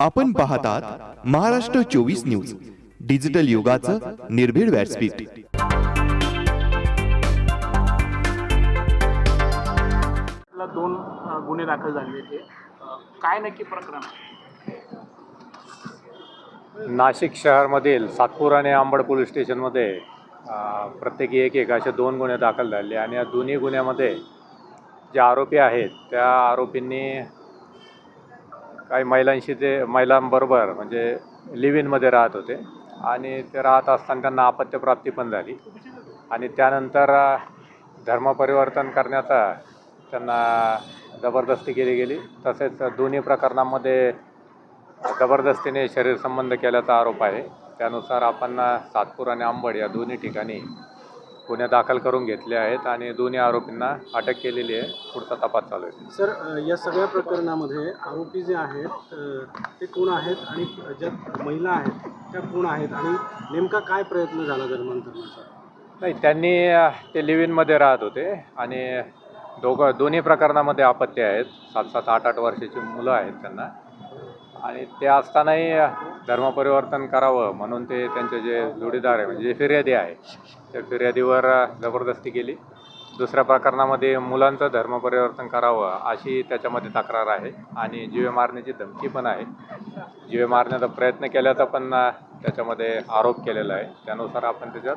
आपण पाहतात महाराष्ट्र चोवीस न्यूज डिजिटल युगाचं निर्भीड व्यासपीठ दोन गुन्हे दाखल झाले ते काय नक्की प्रकरण? नाशिक शहरामधील सातपूर आणि अंबड पोलीस स्टेशनमध्ये प्रत्येकी एक एक असे दोन गुन्हे दाखल झाले आणि या दोन्ही गुन्ह्यामध्ये जे आरोपी आहेत त्या आरोपींनी काही महिलांशी ते महिलांबरोबर म्हणजे लिव्ह इनमध्ये राहत होते. आणि ते राहत असताना त्यांना अपत्यप्राप्ती पण झाली. आणि त्यानंतर धर्मपरिवर्तन करण्याचा त्यांना जबरदस्ती केली गेली. तसेच दोन्ही प्रकरणामध्ये जबरदस्तीने शरीर संबंध केल्याचा आरोप आहे. त्यानुसार आपण सातपूर आणि आंबड या दोन्ही ठिकाणी गुन्हे दाखल करून घेतले आहेत आणि दोन्ही आरोपींना अटक केलेली आहे. पुढचा तपास चालू आहे. सर या सगळ्या प्रकरणामध्ये आरोपी जे आहेत ते कोण आहेत आणि ज्या महिला आहेत त्या कोण आहेत आणि नेमका काय प्रयत्न झाला धर्मांतरणाचा नाही त्यांनी ते लिव्ह इनमध्ये राहत होते आणि दोघं दोन्ही प्रकरणामध्ये अपत्य आहेत. सात सात आठ आठ वर्षाची मुलं आहेत त्यांना. आणि ते असतानाही धर्मपरिवर्तन करावं म्हणून ते त्यांचे जे जोडीदार आहे म्हणजे जे फिर्यादी आहे त्या फिर्यादीवर जबरदस्ती केली. दुसऱ्या प्रकरणामध्ये मुलांचं धर्मपरिवर्तन करावं अशी त्याच्यामध्ये तक्रार आहे आणि जीवे मारण्याची धमकी पण आहे. जीवे मारण्याचा प्रयत्न केल्याचा पण त्याच्यामध्ये आरोप केलेला आहे. त्यानुसार आपण त्याच्यात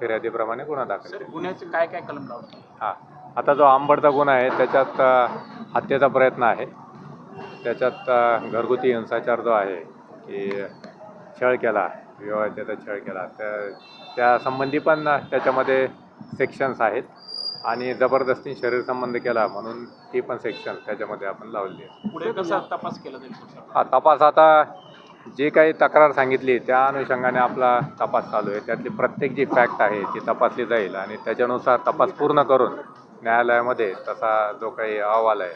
फिर्यादीप्रमाणे गुन्हा दाखल केला. गुन्ह्याचे काय काय कलम लावतो हां. आता जो आंबडचा गुन्हा आहे त्याच्यात हत्येचा प्रयत्न आहे. त्याच्यात घरगुती हिंसाचार जो आहे की छळ केला विवाहाचा छळ केला त्या त्या संबंधी पण त्याच्यामध्ये सेक्शन्स आहेत आणि जबरदस्ती शरीर संबंध केला म्हणून ती पण सेक्शन त्याच्यामध्ये आपण लावली आहे पुढे कसा तपास केला जाईल? हा तपास आता जे काही तक्रार सांगितली त्या अनुषंगाने आपला तपास चालू आहे त्यातली प्रत्येक जी फॅक्ट आहे ती तपासली जाईल आणि त्याच्यानुसार तपास पूर्ण करून न्यायालयामध्ये तसा जो काही अहवाल आहे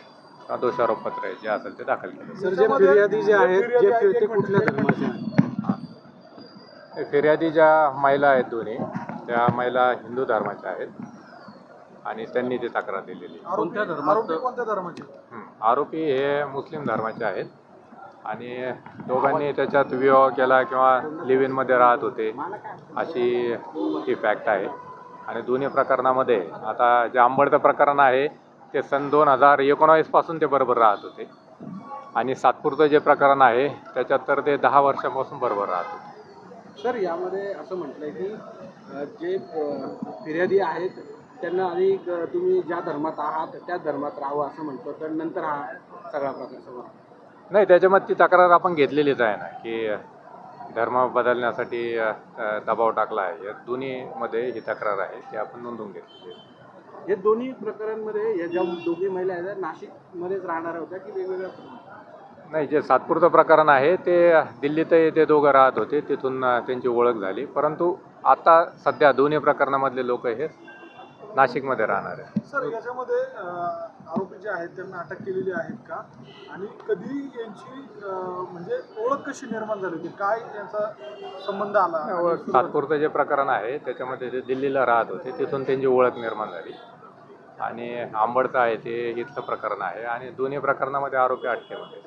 दोषारोपपत्र आहे जे असेल ते दाखल केलं. सर जे फिर्यादी जे आहेत जे फि- ते कुठल्या धर्माचे आहेत? हे फिर्यादी ज्या महिला आहेत दोन्ही त्या महिला हिंदू धर्माच्या आहेत आणि त्यांनी ती तक्रार दिलेली आहे. कोणत्या धर्मात कोणत्या धर्माचे हं. आरोपी हे मुस्लिम धर्माचे आहेत आणि दोघांनी त्याच्यात विवाह केला किंवा लिव्ह इनमध्ये राहत होते अशी ही फॅक्ट आहे. आणि दोन्ही प्रकरणामध्ये आता जे आंबडचं प्रकरण आहे ते सन दोन हजार एकोणावीसपासून ते बरोबर राहत होते. आणि सातपूरचं जे प्रकरण आहे त्याच्यात तर ते दहा वर्षापासून बरोबर राहत होते. सर यामध्ये असं म्हटलंय की अ, जे फिर्यादी आहेत त्यांना आधी तुम्ही ज्या धर्मात आहात त्या धर्मात राहावं असं म्हणतो तर नंतर हा सगळा प्रकार समोर. नाही त्याच्यामध्ये ती तक्रार आपण घेतलेलीच आहे ना की धर्म बदलण्यासाठी दबाव टाकला आहे. या दोन्हीमध्ये ही तक्रार आहे ती आपण नोंदवून घेतलेली आहे. हे दोन्ही प्रकरणांमध्ये या ज्या दोघी महिला आहेत नाशिकमध्येच राहणार होत्या की वेगवेगळ्या नाही जे सातपूरचं प्रकरण आहे ते दिल्लीत ते दोघं राहत होते तिथून त्यांची ओळख झाली. परंतु आता सध्या दोन्ही प्रकरणामधले लोक हे नाशिकमध्ये राहणार आहे सर याच्यामध्ये आरोपी जे आहेत त्यांना अटक केलेली आहेत का? आणि कधी यांची म्हणजे ओळख कशी निर्माण झाली होती? काय यांचा संबंध आला? सातपूरचं जे प्रकरण आहे त्याच्यामध्ये ते दिल्लीला राहत होते तिथून त्यांची ओळख निर्माण झाली. आणि आंबडचं आहे ते इथलं प्रकरण आहे. आणि दोन्ही प्रकरणामध्ये आरोपी अटकेमध्ये.